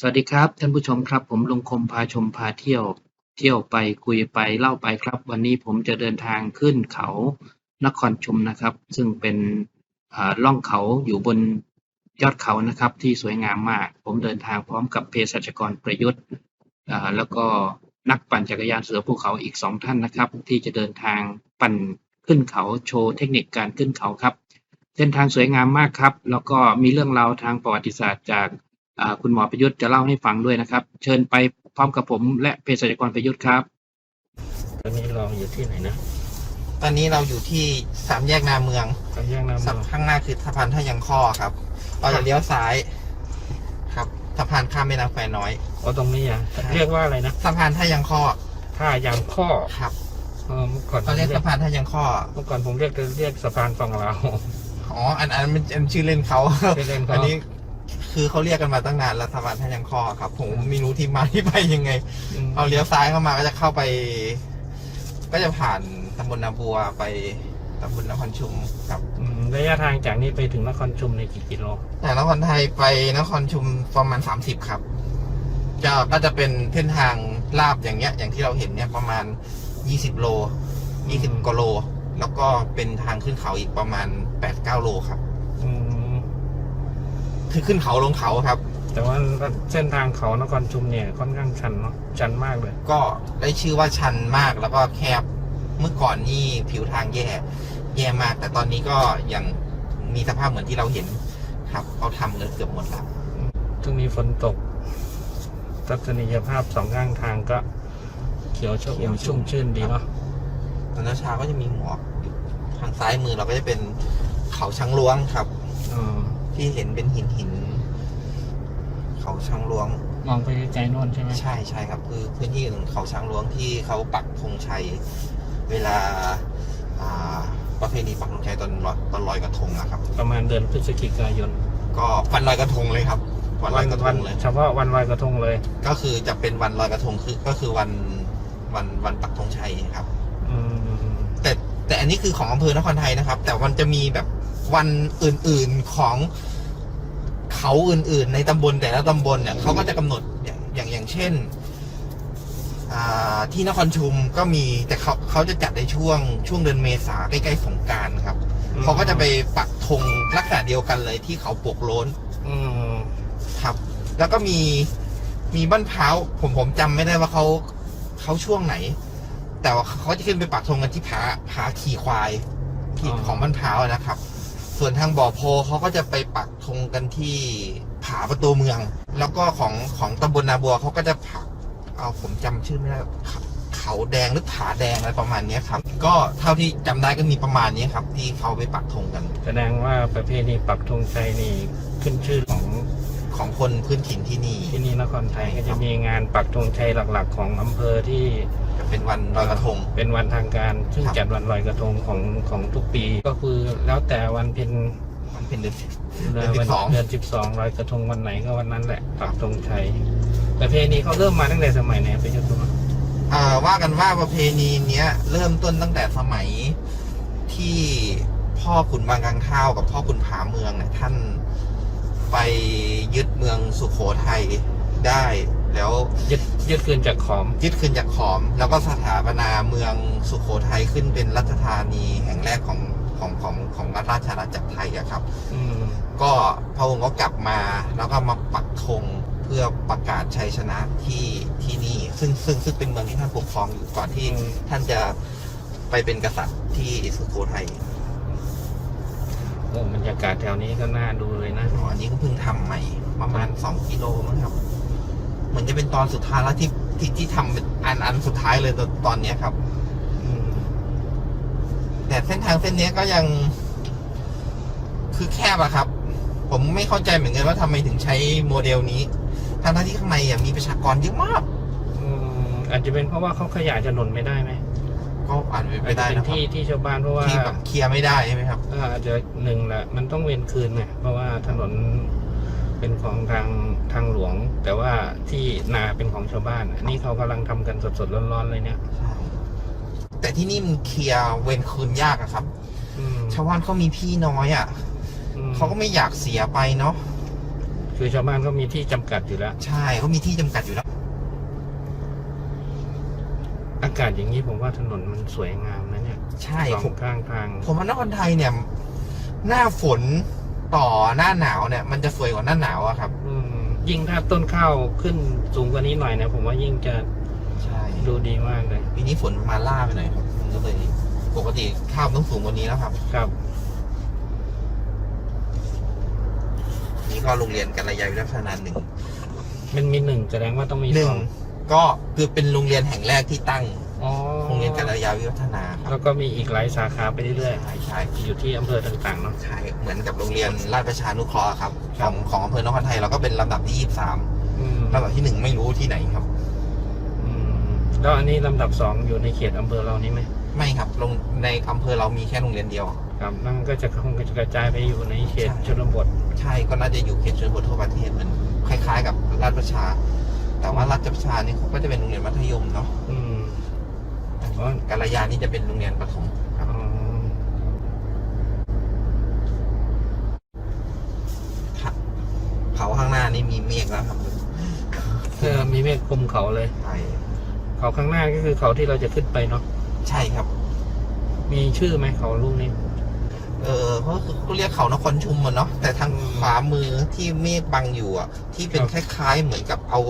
สวัสดีครับท่านผู้ชมครับ ผมลุงคมพาชมพาเที่ยว เที่ยวไปคุยไปเล่าไปครับ วันนี้ผมจะเดินทางขึ้นเขานครชุมนะครับ ซึ่งเป็นล่องเขาอยู่บนยอดเขานะครับ ที่สวยงามมาก ผมเดินทางพร้อมกับเภสัชกรประยุทธ์แล้วก็นักปั่นจักรยานเสือภูเขาอีกสองท่านนะครับ ที่จะเดินทางปั่นขึ้นเขาโชว์เทคนิคการขึ้นเขาครับเส้นทางสวยงามมากครับ แล้วก็มีเรื่องราวทางประวัติศาสตร์จาก คุณหมอประยุทธ์จะเล่าให้ฟังด้วยนะครับ เชิญไปพร้อมกับผม และเภสัชกรประยุทธ์ครับ ตอนนี้เราอยู่ที่ไหนนะ ตอนนี้เราอยู่ที่สามแยกนาเมืองสามแยกน้ำสัเมืองข้างหน้าคือสะพานท่ายังข้อครับ เราจะเลี้ยวซ้าย ครับสะพานข้ามแม่น้ำแควน้อยอ๋อตรงนี้อะครับเรียกว่าอะไรนะสะพานท่ายังข้อท่ายางข้อครับเออเมื่อก่อนเขาเรียกผมสะพานท่ายังข้อเมื่อก่อนผมเรียกเรียกสะพานฝั่งลาวอ๋ออันอันนั้นมันอันชื่อเล่นเขาชื่อเล่นเขาอันนี้ คือเขาเรียกกันมาตั้งนานแล้วสะพานท่ายังข้อครับ ผมไม่รู้ที่มาที่ไปยังไงมเอาเลี้ยวซ้ายเข้ามาก็จะเข้าไป ก็จะผ่านตำบลนาบัวไปตำบลนครชุมครับอืมระยะทางจากนี้ไปถึงนครชุมในกี่กิโลจากนครไทยไปนครชุมประมาณสามสิบครับจะก็จะเป็นเส้นทางลาบอย่างเงี้ย อย่างที่เราเห็นเนี่ยประมาณยี่สิบโลยี่สิบกว่าโล แล้วก็เป็นทางขึ้นเขาอีกประมาณแปดเก้าโลครับอืม คือขึ้นเขาลงเขาครับ แต่ว่าเส้นทางเขานครชุมเนี่ยค่อนข้างชันเนาะชันมากเลย ก็ได้ชื่อว่าชันมากแล้วก็แคบเมื่อก่อนนี่ผิวทางแย่แย่มาก แต่ตอนนี้ก็ยังมีสภาพเหมือนที่เราเห็นครับเขาทำกันเกือบหมดแล้วช่วงนี้ฝนตกทัศนียภาพสองข้างทางก็ เขียวชอุ่มชุ่มชื่นดีเนาะตอนเช้าก็จะมีหมอกอยู่ทางซ้ายมือเราก็จะเป็นเขาช้างล้วงครับอืม ที่เห็นเป็นหินหิน เขาช้างล้วง มองไปไกลๆโน่นใช่ไหมใช่ใช่ครับ คือพื้นที่ของเขาช้างล้วงที่เขาปักธงชัย เวลาอ่าประเพณีปักธงชัยตอนลอยตอนลอยกระทงนะครับ ประมาณเดือนพฤศจิกายนก็วันลอยกระทงเลยครับวันลอยกระทงเลย เฉพาะวันลอยกระทงเลย ก็คือจะเป็นวันลอยกระทงคือก็คือวันวันวันปักธงชัยครับอืมแต่ แต่อันนี้คือของอำเภอนครไทยนะครับ แต่มันจะมีแบบวันอื่นๆของเขาอื่นๆ ในตำบลแต่ละตำบลเนี่ยเขาก็จะกำหนดอย่างอย่างอย่างเช่นอ่าที่นครชุมก็มีแต่เขาเขาจะจัดในช่วงช่วงเดือนเมษาใกล้ๆสงกรารครับเขาก็จะไปปักธงลักษณะเดียวกันเลยที่เขาปกโล้นอืมครับ แล้วก็มีมีบ้านเพ้าวผมผมจำไม่ได้ว่าเขาเขาช่วงไหน แต่ว่าเขาจะขึ้นไปปักธงกันที่ผาผาขี่ควายที่ของบ้านเพ้าวนะครับ ส่วนทางบ่อโพเขาก็จะไปปักธงกันที่ผาประตูเมือง แล้วก็ของของตำบลนาบัวเขาก็จะปักเอาผมจำชื่อไม่ได้เขาเขาแดงหรือผาแดงอะไรประมาณเนี้ยครับ ก็เท่าที่จำได้ก็มีประมาณนี้ครับ ที่เขาไปปักธงกัน แสดงว่าประเพณีปักธงชัยนี่ขึ้นชื่อ ของของคนพื้นถิ่นที่นี่ ที่นี่นครไทยก็จะมีงานปักธงชัยหลักๆ ของอำเภอที่จะเป็นวันลอยกระทง เป็นวันทางการ ซึ่งครับจัดวันลอยกระทงของของทุกปี ก็คือแล้วแต่วันเพ็ญมันเป็นเดือนเดืเดือนวั12เดือนสิบสองลอยกระทงวันไหนก็วันนั้นแหละปักธงชัยประเพณีเขาเริ่มมาตั้งแต่สมัยไหนไปยุทธมาอ่าว่ากันว่าประเพณีเนี้ย เริ่มต้นตั้งแต่สมัยที่พ่อขุนบางกังข้าวกับพ่อขุนผาเมืองเนี่ยท่าน ไปยึดเมืองสุโขทัยได้ แล้วยึดยึดคืนจากขอม ยึดคืนจากขอม แล้วก็สถาปนาเมืองสุโขทัยขึ้นเป็นรัชธานีแห่งแรกของของของของราชอาณาจักรไทยอะครับ อืมก็พระองค์ก็กลับมาแล้วก็มาปักธงเพื่อประกาศชัยชนะที่ที่นี่ ซึ่งซึ่งซึ่งเป็นเมืองที่ท่านปกครองอยู่ก่อนที่ท่านจะไปเป็นกษัตริย์ที่สุโขทัยโอ้บรรยากาศแถวนี้ก็น่าดูเลยนะอ๋ออันนี้ก็เพิ่งทำใหม่ ประมาณสองกิโลมั้งครับ เหมือนจะเป็นตอนสุดท้ายแล้วที่ที่ที่ทำเป็นอันอันสุดท้ายเลยตอนตอนเนี้ยครับ อืมแต่เส้นทางเส้นเนี้ยก็ยัง คือแคบอะครับ ผมไม่เข้าใจเหมือนกันว่าทำไมถึงใช้โมเดลนี้ทั้งๆที่ข้างในอะมีประชากรเยอะมาก อืมอาจจะเป็นเพราะว่าเขาขยายถนนไม่ได้ไหม ก็อาจจะเป็นไปอาจจะได้เป็นนะครับที่ที่ชาวบ้านเพราะว่าที่แบบเคลียร์ไม่ได้ใช่ไหมครับ เอ่ออาจจะหนึ่งแหละมันต้องเว้นคืนไงเพราะว่าถนนเป็นของทางทางหลวง แต่ว่าที่นาเป็นของชาวบ้านอันนี้เขากำลังทำกันสดๆร้อนๆเลยเนี่ยแต่ที่นี่มันเคลียร์เวรคืนยากอะครับ อืมชาวบ้านเขามีพี่น้อยอะอืมเขาก็ไม่อยากเสียไปเนาะคือชาวบ้านเขามีที่จำกัดอยู่แล้ว ใช่เขามีที่จำกัดอยู่แล้ว อากาศอย่างนี้ผมว่าถนนมันสวยงามนะเนี่ยใช่สอผมงข้างทาง ผมว่านครไทยเนี่ย หน้าฝนต่อหน้าหนาวเนี่ย มันจะสวยกว่าหน้าหนาวอะครับ อืมยิ่งถ้าต้นข้าวขึ้นสูงกว่านี้หน่อยเนี่ยผมว่ายิ่งจะใช่ดูดีมากเลยปีนี้ฝนมาล่าไปหน่อยครับมันก็เลยปกติข้าวต้องสูงกว่านี้แล้วครับ ครับ นี่ก็โรงเรียนกัลยาวิทยาพัฒนาหนึ่งมันมีหนึ่งแสดงว่าต้องมีหนึ่สงองก็คือเป็นโรงเรียนแห่งแรกที่ตั้งอ๋อโรง เรียนกัลยาวิทยาพัฒนาคแล้รับวก็มีอีกหลายสาขาไปเรื่อยใช่ใช่ๆอยู่ที่อำเภอต่างๆเนาะ ใช่เหมือนกับโรงเรียนราชประชานุเคราะห์ครับคขรัอบ งของอำเภอนครไทยเราก็เป็นลำดับที่ยี่สิบสามอืมลำดับที่หนึ่งไม่รู้ที่ไหนครับ อืมแล้วอันนี้ลำดับสองอยู่ในเขตอำเภอเรานี่ไหมไม่ครับลงในอำเภอเรามีแค่โรงเรียนเดียว ครับนั่นก็จะคงจะกระจายไปอยู่ในเขตใช่ ชนบทใช่ก็น่าจะอยู่เขตชนบททั่วประเทศเหมือนคล้าย ๆ กับราชประชา แต่ว่าราชประชานี่เขาก็จะเป็นโรงเรียนมัธยมเนาะอืม อ๋อ กัลยานี่จะเป็นโรงเรียนประถมครับอ๋อครับ เขาข้างหน้านี่มีเมฆแล้วครับเออมีเมฆคลุมเขาเลย ใช่เขาข้างหน้าก็คือเขาที่เราจะขึ้นไปเนาะ ใช่ครับ มีชื่อไหมเขาลูกนี้ เออเขาเขาเรียกเขานครชุมอะเนาะ แต่ทางอืมขวามือที่เมฆบังอยู่อะ ที่เป็นคครับล้ายๆเหมือนกับเอา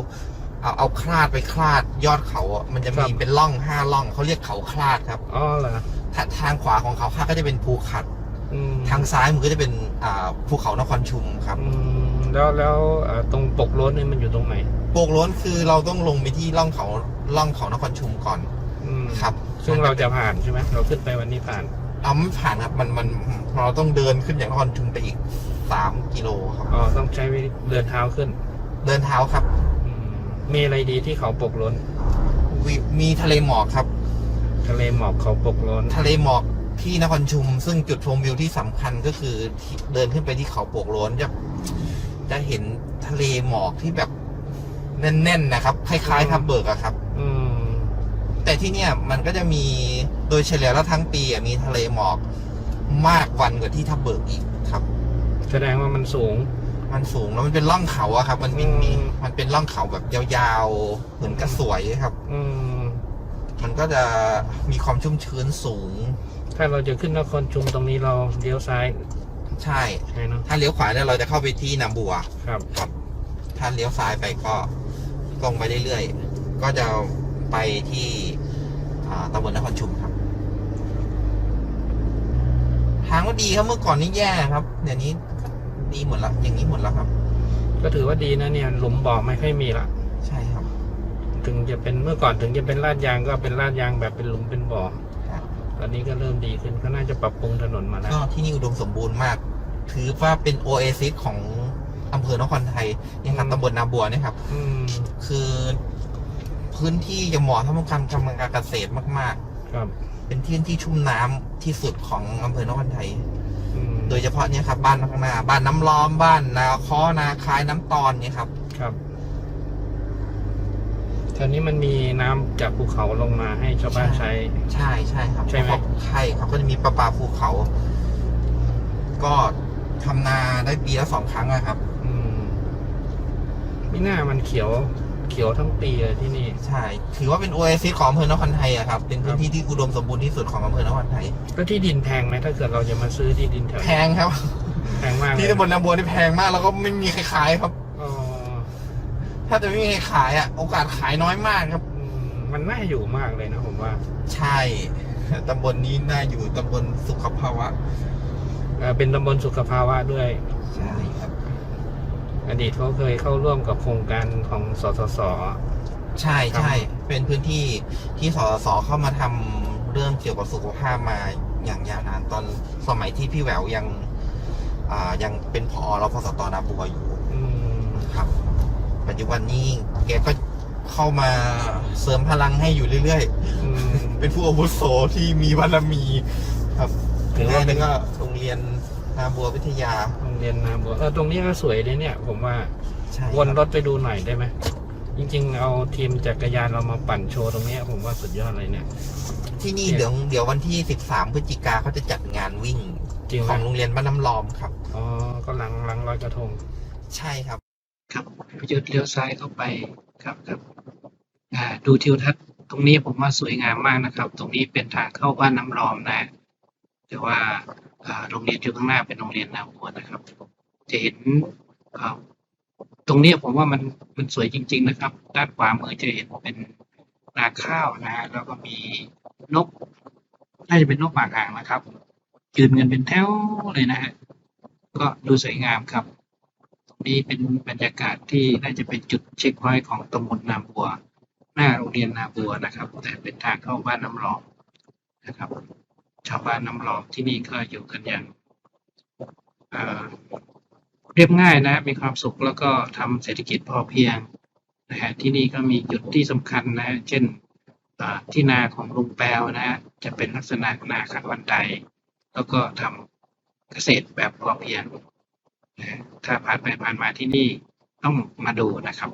เอาเอาคลาดไปคลาดยอดเขาอะมันจะครัมีบเป็นร่องห้าร่องเขาเรียกเขาคลาดครับอ๋อเหรอถ้าทางขวาของเขาคลาดก็จะเป็นภูขัด อืมทางซ้ายมือก็จะเป็นอ่าภูเขานครชุมครับ อืมแล้วแล้วเอ่อตรงปกรถนี่มันอยู่ตรงไหนโปกล้วนคือเราต้องลงไปที่ร่องเขาร่องเขานครชุมก่อนอืมครับซึ่งเราจะผ่านใช่ไหมเราขึ้นไปวันนี้ผ่านเอาไม่ผ่านครับมันมันเราต้องเดินขึ้นจากนครชุมไปอีกสามกิโลครับ อ๋อต้องใช้เดินเท้าขึ้น เดินเท้าครับอืม มีอะไรดีที่เขาปกล้น วิมีทะเลหมอกครับ ทะเลหมอกเขาปกล้น ทะเลหมอกที่นครชุม ซึ่งจุดชมวิวที่สำคัญก็คือที่เดินขึ้นไปที่เขาโปกโล้นจะจะเห็นทะเลหมอกที่แบบแน่นๆนะครับ คล้ายๆทับเบิกอะครับ อืม แต่ที่เนี่ยมันก็จะมีโดยเฉลี่ยแล้วทั้งปีอะมีทะเลหมอกมากวันกว่าที่ทับเบิกอีกครับ แสดงว่ามันสูง มันสูงแล้วมันเป็นร่องเขาอะครับ มันมีอืมมีมันเป็นร่องเขาแบบยาวๆเหมือนกระสวยครับ อืม มันก็จะมีความชุ่มชื้นสูง ถ้าเราจะขึ้นนครชุมตรงนี้เราเลี้ยวซ้ายใช่ ใช่เนาะถ้าเลี้ยวขวาเนี่ยเราจะเข้าไปที่นาบัวครับ ครับ ถ้าเลี้ยวซ้ายไปก็ตรงไปเรื่อยๆ ก็จะไปที่อ่าตำบลนครชุมครับ ทางก็ดีครับเมื่อก่อนนี่แย่ครับ เดี๋ยวนี้ก็ ดีหมดละอย่างนี้หมดแล้วครับ ก็ถือว่าดีนะเนี่ย หลุมบ่อไม่ค่อยมีละใช่ครับ ถึงจะเป็นเมื่อก่อนถึงจะเป็นลาดยางก็เป็นลาดยางแบบเป็นหลุมเป็นบ่อครับตอนนี้ก็เริ่มดีขึ้นก็น่าจะปรับปรุงถนนมาแล้วก็ที่นี่อุดมสมบูรณ์มาก ถือว่าเป็นโอเอซิสของอำเภอนครไทยนี่ครับอืมตำบลนาบัวเนี่ยครับอืมคือพื้นที่จะเหมาะสำหรับการทำการเกษตรมากครับๆเป็นที่ที่ชุ่มน้ำที่สุดของอำเภอนครไทยอืม โดยเฉพาะเนี่ยครับบ้านข้างหน้าบ้านน้ำล้อมบ้านนาคอนาคายน้ำตอนเนี่ยครับ ครับแถวนี้มันมีน้ำจากภูเขาลงมาให้ชาวบ้านใช้ ใช่ใช่ครับใช่ไหมใช่ครับก็จะมีประปาภูเขา ก็ทำนาได้ปีละสองครั้งอะครับ อืมไม่น่ามันเขียว เขียวทั้งปีเลยที่นี่ ใช่ ถือว่าเป็นโอเอซิสของอำเภอนครไทยอะครับ เป็นพื้นที่ที่อุดมสมบูรณ์ที่สุดของอำเภอนครไทยแล้วที่ดินแพงไหมถ้าเกิดเราจะมาซื้อที่ดินแถวแพนี้งครับ แพงมากเลยที่ตำบลนาบัวนี่แพงมากแล้วก็ไม่มีใครขายครับ อ๋อถ้าจะไม่มีใครขายอะโอกาสขายน้อยมากครับ อืมมันน่าอยู่มากเลยนะผมว่าใช่ ตำบลนี้น่าอยู่ตำบลสุขภาวะ เอ่อเป็นตำบลสุขภาวะด้วย ใช่ครับ อดีตเขาเคยเข้าร่วมกับโครงการของสสส ใช่ใช่ครับเป็นพื้นที่ที่สสเข้ามาทำเรื่องเกี่ยวกับสุขภาพมาอย่างยาวนานตอนสมัยที่พี่แหววยังอ่ายังเป็นพอรพสตนาบัวอยู่อืมครับ ปัจจุบันนี้แกก็เข้ามาเสริมพลังให้อยู่เรื่อยอืม ๆ เป็นผู้อาวุโสที่มีบารมี ครับถืถืออว่าว่าเป็เป็นนก็โรงเรียน นาบัววิทยา โรงเรียนนาบัวเออตรงนี้ก็สวยเลยเนี่ย ผมว่าใช่วนครรับถไปดูหน่อยได้ไหมจริง ๆ เอาทีมจักรยานเรามาปั่นโชว์ตรงเนี้ยผมว่าสุดยอดเลยเนี่ย ที่นี่เดี๋ยวเดี๋ยววันที่ 13 พฤศจิกาเขาจะจัดงานวิ่งจริงไหขมองโรงเรียนบ้านน้ำลอมครับ อ๋อก็หลังหลังร้อยกระทง ใช่ครับ ครับประยุทธ์เลี้ยวซ้ายเข้าไปครับครับอ่าดูทิวทัศน์ตรงนี้ผมว่าสวยงามมากนะครับ ตรงนี้เป็นทางเข้าบ้านน้ำรอมนะ แต่ว่าอ่า โรงเรียนอยู่ข้างหน้าเป็นโรงเรียนนาบัวนะครับ จะเห็นตรงนี้ผมว่ามันมันสวยจริง ๆ นะครับ ด้านขวามือจะเห็นเป็นนาข้าวนะฮะแล้วก็มีนกน่าจะเป็นนกปากอ่างนะครับยืนกันเป็นแถวเลยนะฮะก็ดูสวยงามครับ ตรงนี้เป็นบรรยากาศที่น่าจะเป็นจุดเช็คพอยต์ของตำบลนาบัว หน้าโรงเรียนนาบัวนะครับ แต่เป็นทางเข้าบ้านน้ำรองนะครับ ชาวบ้านน้ำรองที่นี่ก็อยู่กันอย่างเเรียบง่ายนะ มีความสุขแล้วก็ทำเศรษฐกิจพอเพียงนะฮะที่นี่ก็มีจุดที่สำคัญนะ เช่นที่นาของลุงแปวนะฮะจะเป็นลักษณะนาขัดวันไดแล้วก็ทำเกษตรแบบพอเพียงนะถ้าผ่านไปผ่านมาที่นี่ต้องมาดูนะครับ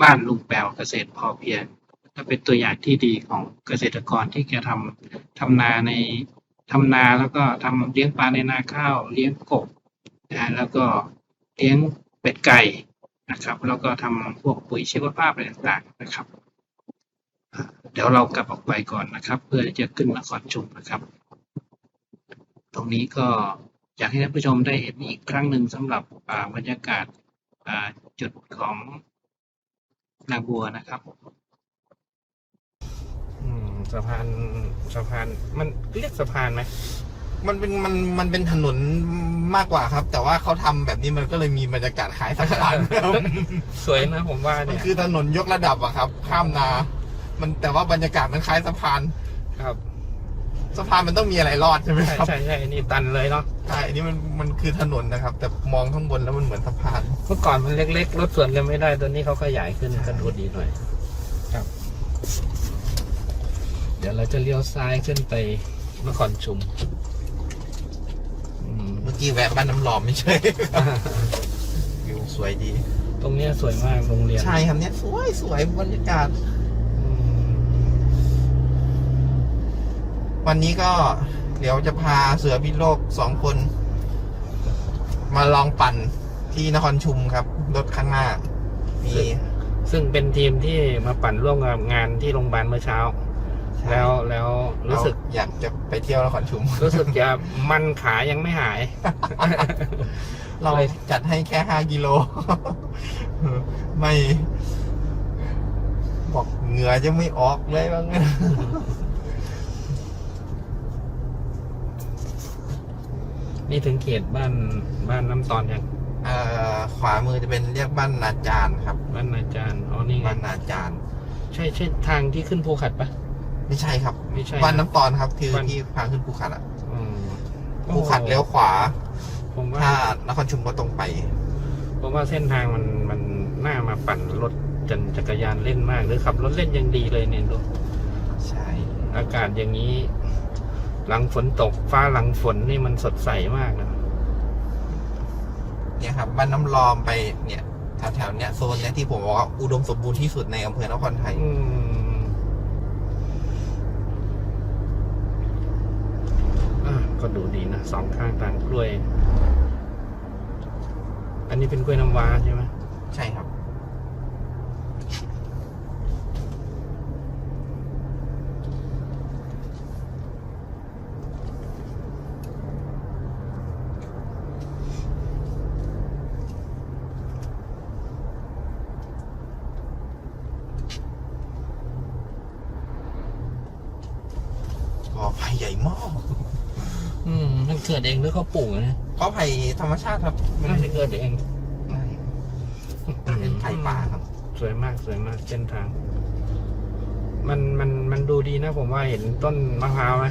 บ้านลุงแปวเกษตรพอเพียง ก็เป็นตัวอย่างที่ดีของเกษตรกรที่จะทำทำนาในทำนาแล้วก็ทำเลี้ยงปลาในนาข้าวเลี้ยงกบนะแล้วก็เลี้ยงเป็ดไก่นะครับ แล้วก็ทำพวกปุ๋ยชีวภาพอะไรต่างๆนะครับ เดี๋ยวเรากลับออกไปก่อนนะครับ เพื่อที่จะขึ้นนครชุมนะครับ ตรงนี้ก็อยากให้ท่านผู้ชมได้เห็นอีกครั้งหนึ่งสำหรับอ่าบรรยากาศจุดของนาบัวนะครับ สะพานสะพานมันเรียกสะพานไหมมันเป็นมันมันเป็นถนนมากกว่าครับ แต่ว่าเขาทำแบบนี้มันก็เลยมีบรรยากาศคล้ายสะพานสวยนะผมว่ามันเนี่ยคือถนนยกระดับอะครับ ข้ามนา มันแต่ว่าบรรยากาศมันคล้ายสะพานครับสะพานมันต้องมีอะไรรอดใช่ไหมใช่ครับใช่ใช่อันนี้ตันเลยเนาะใช่อันนี้มันมันคือถนนนะครับ แต่มองข้างบนแล้วมันเหมือนสะพาน เมื่อก่อนมันเล็กๆรถสวนกันไม่ได้ตอนนี้เขาขยายขึ้นก็ดูดีหน่อยครับ เดี๋ยวเราจะเลี้ยวซ้ายขึ้นไปนครชุมอืม เมื่อกี้แวะบ้านน้ำหลอมไม่ใช่วิวสวยดี ตรงเนี้ยสวยมากโรงเรียนใช่ครับเนี่ยสวยสวยบรรยากาศ อืมวันนี้ก็เดี๋ยวจะพาเสือพิษโลกสองคน มาลองปั่นที่นครชุมครับ รถข้างหน้า มีซึ่งเป็นทีมที่มาปั่นร่วมกับงานที่โรงพยาบาลเมื่อเช้า แล้วแล้วรู้สึกเราอยากจะไปเที่ยวนครชุม รู้สึกจะมันขายังไม่หาย เราเลยจัดให้แค่ห้ากิโล ไม่บอกเหงื่อจะไม่ออกเลยบ้างนี่ถึงเขตบ้านบ้านน้ำตอนยังเอ่อขวามือจะเป็นเรียกบ้านนาจารย์ครับ บ้านนาจารย์อ๋อนี่ไงบ้านนาจารย์ใช่ใช่ทางที่ขึ้นภูขัดปะ ไม่ใช่ครับไม่ใช่ บ้านน้ำตอนครับคือบ้าน ที่พาขึ้นภูขัดอะอืมภูขัดเลี้ยวขวา ผมว่า ถ้านครชุมก็ตรงไป ผมว่าเส้นทางมันมันน่ามาปั่นรถจันจักรยานเล่นมาก หรือขับรถเล่นยังดีเลยเนี่ยดูใช่ อากาศอย่างนี้ หลังฝนตกฟ้าหลังฝนนี่มันสดใสมากนะเนี่ยครับบ้านน้ำลอมไปเนี่ยแถวๆเนี้ยโซนเนี้ยที่ผมบอกว่าอุดมสมบูรณ์ที่สุดในอำเภอนครไทย อืมอะ ก็ดูดีนะสองข้างทางกล้วย อันนี้เป็นกล้วยน้ำว้าใช่ไหมใช่ครับ กอไผ่ใหญ่มาก อืม มันเกิดเองห รือเขาปลูกนะกอไผ่ธรรมชาติครับมันน่าจะเกิดเองเป็นไผ่ป่าครับ สวยมากสวยมากเส้นทาง มันมันมันดูดีนะผมว่าเห็นต้นมะพร้าวไหม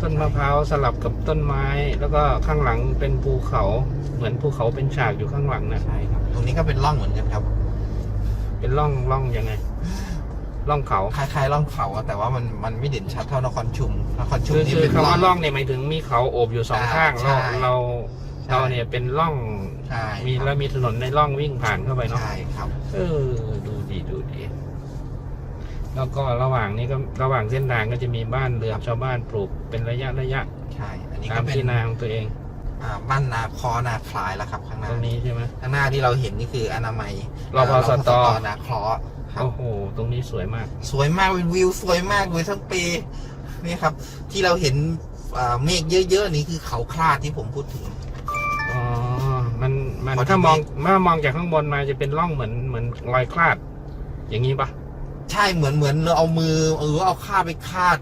ต้นมะพร้าวสลับกับต้นไม้ แล้วก็ข้างหลังเป็นภูเขา เหมือนภูเขาเป็นฉากอยู่ข้างหลังนะใช่ครับ ตรงนี้ก็เป็นร่องเหมือนกันครับ เป็นร่องร่องยังไง ร่องเขาคล้ายๆร่องเขาอะแต่ว่ามันมันไม่เด่นชัดเท่านครชุมนครชุมคือนี่คือเป็นคำว่าร่องเนี่ยหมายถึงมีเขาโอบอยู่สองอ่าข้างเราใช่เราใช่ เราเนี่ยเป็นร่องใช่มีครับแล้วมีถนนในร่องวิ่งผ่านเข้าไปเนาะใช่ครับเออดูดีดูดีแล้วก็ระหว่างนี้ก็ระหว่างเส้นทางก็จะมีบ้านเรือนชาวบ้านปลูกเป็นระยะระยะใช่ อันนี้ตาก็มเป็นที่นาของตัวเองอ่าบ้านนาคอนาคลายแล้วครับข้างหตน้ารงนี้ใช่ไหม ข้างหน้าที่เราเห็นนี่คืออนามัยรพสตรพนาคลอ ครับ โอ้โห ตรงนี้สวยมาก สวยมากเป็นวิวสวยมากเลยทั้งปีนี่ครับ ที่เราเห็นอ่าเมฆเยอะๆนี่คือเขาคลาดที่ผมพูดถึงอ๋อมันมันพอดีถ้ามองถ้ามองจากข้างบนมาจะเป็นร่องเหมือนเหมือนรอยคลาด อย่างนี้ปะใช่เหมือนเหมือนเราเอามือเออเอาคาดไปคาด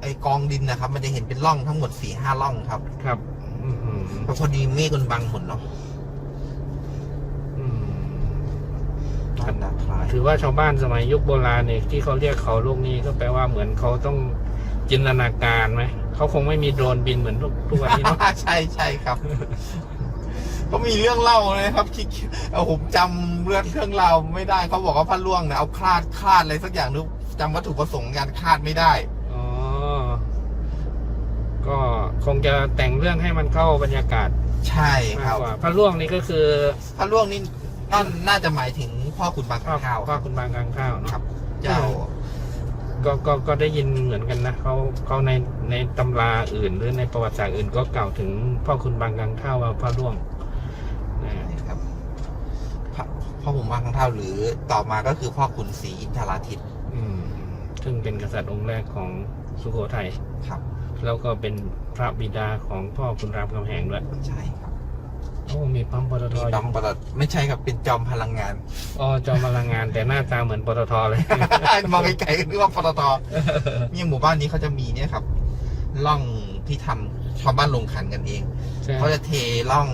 ไอกองดินนะครับ มันจะเห็นเป็นร่องทั้งหมดสี่ห้าร่องครับ ครับอือหือแต่พอดีเมฆมันบังหมดเนาะ อืม บ้านนาคลายถือว่าชาวบ้านสมัยยุคโบราณเนี่ยที่เขาเรียกเขาลูกนี้ก็แปลว่าเหมือนเขาต้องจินตนาการไหมเขาคงไม่มีโดรนบินเหมือนทุกทุกวันนี้เนาะใช่ใช่ครับก็มีเรื่องเล่าเลยครับคิดเอาผมจำเรื่องเรื่องเล่าไม่ได้เขาบอกว่าพระล่วงเนี่ยเอาคลาดคลาดอะไรสักอย่างนึกจำวัตถุประสงค์การคลาดไม่ได้อ๋อก็คงจะแต่งเรื่องให้มันเข้าบรรยากาศ ใช่คมากรับกว่าพระล่วงนี่ก็คือ พระล่วงนี่น่าน่าจะหมายถึง พ่อขุนบางพ่อข้าวพ่อคุณบางกลางข้าวเนอะครับ เจ้า ก็ก็ก็ได้ยินเหมือนกันนะเขาเขาในในตำราอื่น หรือในประวัติศาสตร์อื่นก็กล่าวถึงพ่อคุณบางกลางข้าวว่าพระล่วงนะนี่ครับพระพ่อขุนบางข้าวหรือต่อมาก็คือพ่อขุนศรีอินทราทิตอืมซึ่งเป็นกษัตริย์องค์แรกของสุโขทัย ครับ แล้วก็เป็นพระบิดาของพ่อคุณรามคำแหงด้วย ใช่ครับโอ้มีปั๊มปตทมีอจอยู่มปตทไม่ใช่ครับเป็นจอมพลังงานอ๋อจอมพลังงานแต่หน้าตาเหมือนปตทเลย มองไกลๆก็นึกว่าปตทเนี่ยหมู่บ้านนี้เขาจะมีเนี่ยครับร่องที่ทำชาวบ้านลงขันกันเองใช่เขาจะเทร่อง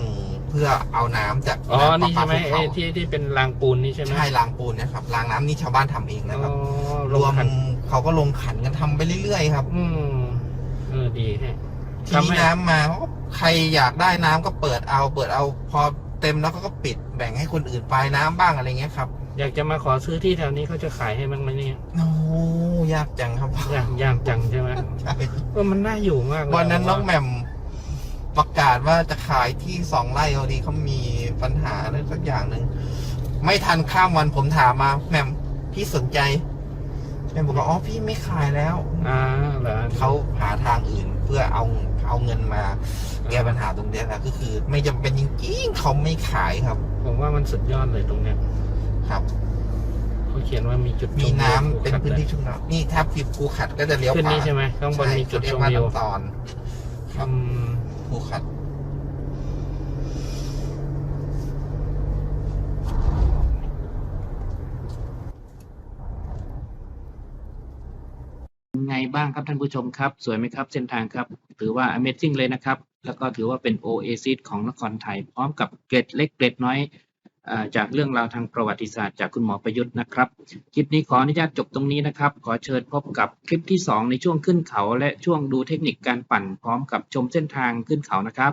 เพื่อเอาน้ำจากอ๋อำนี่ใช่ไหมประปาไอ้ภูเขาที่ที่เป็นรางปูนนี่ใช่ไหมใช่รางปูนนะครับรางน้ำนี่ชาวบ้านทำเองนะอ๋ครับอรลวงมขันเขาก็ลงขันกันทำไปเรื่อยๆครับ อืมเออดีแฮะทีทำนี้ให้น้ำมาเขาก็ ใครอยากได้น้ำก็เปิดเอา เปิดเอา พอเต็มแล้วเขาก็ปิดแบ่งให้คนอื่นไปน้ำบ้างอะไรเงี้ยครับ อยากจะมาขอซื้อที่แถวนี้เขาจะขายให้บ้างไหมเนี่ยโอ้ยากจังครับยากยากจังใช่ไหมใช่เออมันน่าอยู่มากเลยวันนั้นน้องว่าแหม่มประกาศว่าจะขายที่สองไร่พอดีเขามีปัญหาอะไรสักอย่างหนึ่งไม่ทันข้ามวันผมถามมาแหม่มพี่สนใจแหม่มบอกว่าอ๋อพี่ไม่ขายแล้ว อ่าเหรอเขาหาทางอื่นเพื่อเอา เอาเงินมาแก้ปัญหาตรงเนี้ยนะก็คือ ไม่จำเป็นจริงๆเขาไม่ขายครับ ผมว่ามันสุดยอดเลยตรงเนี้ยครับเขาเขียนว่ามีจุดชมีวิวน้ำภูเป็นขัดพื้นที่ชุ่มน้ำนี่ถ้าพิบภูขัดก็จะเลี้ยวขึ้นขวานี้ใช่ไหมข้างบนมีจุดเรีชยกมว่าวิวน้ำตอนครับอืมภูขัด ไง บ้างครับท่านผู้ชมครับ สวยไหมครับเส้นทางครับ ถือว่า Amazing เลยนะครับ แล้วก็ถือว่าเป็น Oasis ของนครไทย พร้อมกับเกร็ดเล็กเกร็ดน้อยจากเรื่องราวทางประวัติศาสตร์จากคุณหมอประยุทธ์นะครับ คลิปนี้ขออนุญาตจบตรงนี้นะครับ ขอเชิญพบกับคลิปที่ 2 ในช่วงขึ้นเขา และช่วงดูเทคนิคการปั่น พร้อมกับชมเส้นทางขึ้นเขานะครับ